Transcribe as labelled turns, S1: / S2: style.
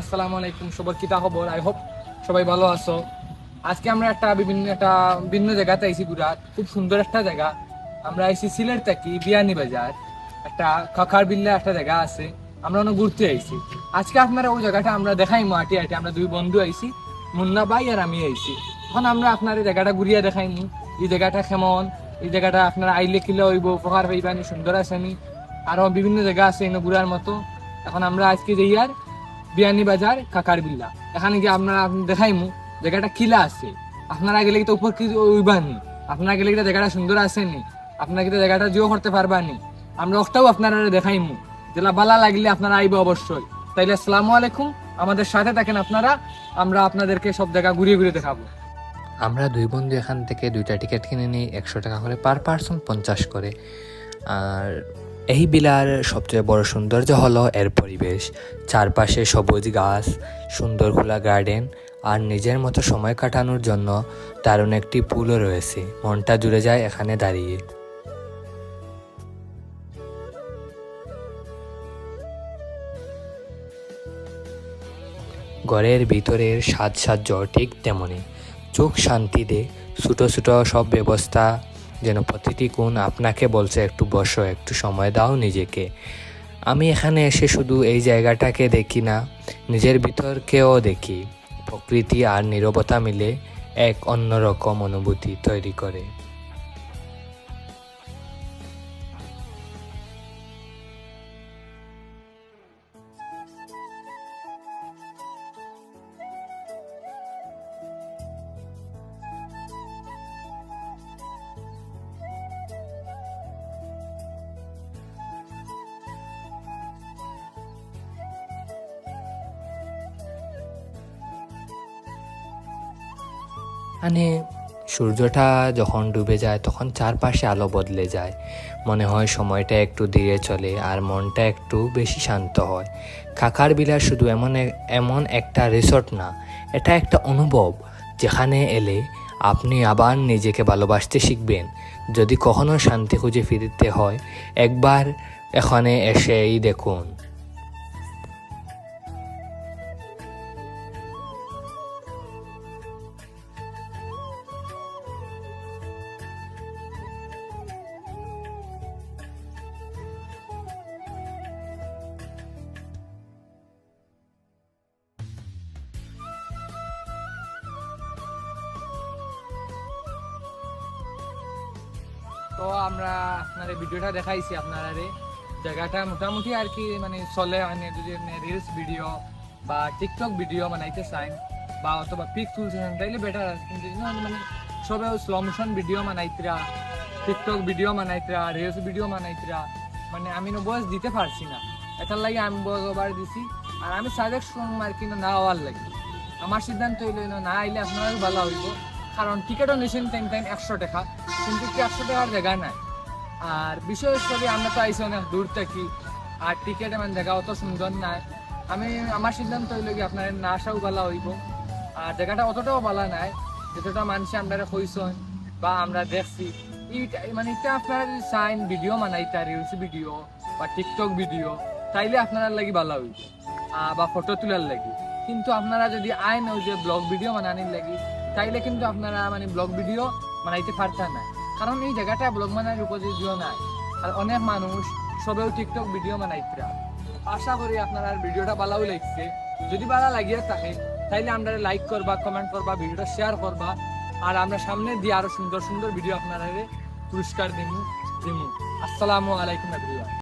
S1: আসসালামু আলাইকুম, সবার কিতা খবর? আই হোপ সবাই ভালো আছো। আজকে আমরা একটা বিভিন্ন একটা ভিন্ন জায়গাতে আইসি গুরাত খুব সুন্দর একটা জায়গা। আমরা আইসি সিলেট থাকি, বিয়ানি বাজার। একটা খাখার বিল্লা একটা জায়গা আছে, আমরা অনেক ঘুরতে আইছি। আজকে আপনারা ওই জায়গাটা আমরা দেখাই মাটি আটি, আমরা দুই বন্ধু আইছি, মুন্না ভাই আর আমি আইছি। এখন আমরা আপনার এই জায়গাটা ঘুরিয়ে দেখাইনি এই জায়গাটা কেমন, এই জায়গাটা আপনারা আইলে কিলে হইব উপকার পাইবানি, সুন্দর আসেনি আরও বিভিন্ন জায়গা আছে এনে ঘুরার মতো। এখন আমরা আজকে যাই আর বিয়ানি বাজার, কাকার বিল্লা এখানে গিয়ে আপনারা দেখাইমু, জায়গাটা কিলা আছে। আপনারা গেলে তো উপর কি উইবানি আপনারা গেলে কি জায়গাটা সুন্দর আসেনি আপনারা কি জায়গাটা জিও করতে পারবানি আমরা ওটাও আপনারা দেখাইমু। যেটা বালা লাগলে আপনারা আইবে অবশ্যই। তাইলে আসসালামু আলাইকুম। আমাদের সাথে থাকেন আপনারা। আমরা আপনাদেরকে সব জায়গা ঘুরিয়ে ঘুরিয়ে দেখাবো।
S2: আমরা দুই বন্ধু এখান থেকে দুইটা টিকিট কিনে নিই। একশো টাকা করে পার পার্সন পঞ্চাশ করে। আর এই বিলার সবচেয়ে বড় সৌন্দর্য হলো এর পরিবেশ। চারপাশে সবুজ গাছ, সুন্দর খোলা গার্ডেন আর নিজের মতো সময় কাটানোর জন্য দারুণ একটি পুলও রয়েছে। মনটা জুড়ে যায় এখানে দাঁড়িয়ে। ঘরের ভিতরের সাজসাজ্য ঠিক তেমনই চোখ শান্তি দে ছোটো ছোটো সব ব্যবস্থা যেন প্রতিটি গুণ আপনাকে বলছে, একটু বসো, একটু সময় দাও নিজেকে। আমি এখানে এসে শুধু এই জায়গাটাকে দেখি না, নিজের ভিতরকেও দেখি। প্রকৃতি আর নিরবতা মিলে এক অন্যরকম অনুভূতি তৈরি করে। মানে সূর্যটা যখন ডুবে যায়, তখন চারপাশে আলো বদলে যায়। মনে হয় সময়টা একটু ধীরে চলে আর মনটা একটু বেশি শান্ত হয়। কাকার বিলাস শুধু এমন এমন একটা রিসোর্ট না, এটা একটা অনুভব যেখানে এলে আপনি আবার নিজেকে ভালোবাসতে শিখবেন। যদি কখনো শান্তি খুঁজে ফিরতে হয়, একবার এখানে এসেই দেখুন।
S1: তো আমরা আপনার ভিডিওটা দেখাইছি আপনারা জায়গাটা মোটামুটি আর কি মানে চলে মানে যদি রিলস ভিডিও বা টিকটক ভিডিও বানাইতে চান বা অথবা পিক তুলতে চান, তাইলে বেটার আছে কিন্তু মানে সবে স্লো মোশন ভিডিও বানাইতরা টিকটক ভিডিও বানাইতরা রিলস ভিডিও বানাইতরা মানে আমি বয়স দিতে পারছি না। এটার লাগে আমি বয়স ওভার দিছি। আর আমি সাজেকশন আর কি না হওয়ার লাগে। আমার সিদ্ধান্ত হইল না আইলে আপনারও ভালো হইব। কারণ টিকিটও নিছেন টাইম টাইম একশো টাকা, কিন্তু কি একশো টাকার জায়গা নাই? আর বিশেষ করে আমরা তো আইসি অনেক দূর থাকি, আর টিকিট এমন জায়গা অত সুন্দর নাই। আমি, আমার সিদ্ধান্ত হইল কি আপনার না আসাও ভালো হইব। আর জায়গাটা অতটাও ভালো নাই, যতটা মানুষ আমরা কইসন বা আমরা দেখছি। মানে এটা আপনারা যদি চাইন ভিডিও বানাইতা রিলস ভিডিও বা টিকটক ভিডিও তাইলে আপনারা লাগি ভালো হইব বা ফটো তোলার লাগি। কিন্তু আপনারা যদি আইন ওই যে ব্লগ ভিডিও বানানির লাগি তাইলে কিন্তু আপনারা মানে ব্লগ ভিডিও বানাইতে পারতেন না। কারণ এই জায়গাটা ব্লগ বানার উপযোগীও নাই। আর অনেক মানুষ সবেও টিকটক ভিডিও বানাইতরা। আশা করি আপনারা ভিডিওটা ভালো লাগছে। যদি ভালো লাগিয়ে থাকে, তাইলে আমরা লাইক করবা কমেন্ট করবা, ভিডিওটা শেয়ার করবা। আর আমরা সামনে দিয়ে আরও সুন্দর সুন্দর ভিডিও আপনারা পুরস্কার দিমু দিমু। আসসালামু আলাইকুম এভরিওয়ান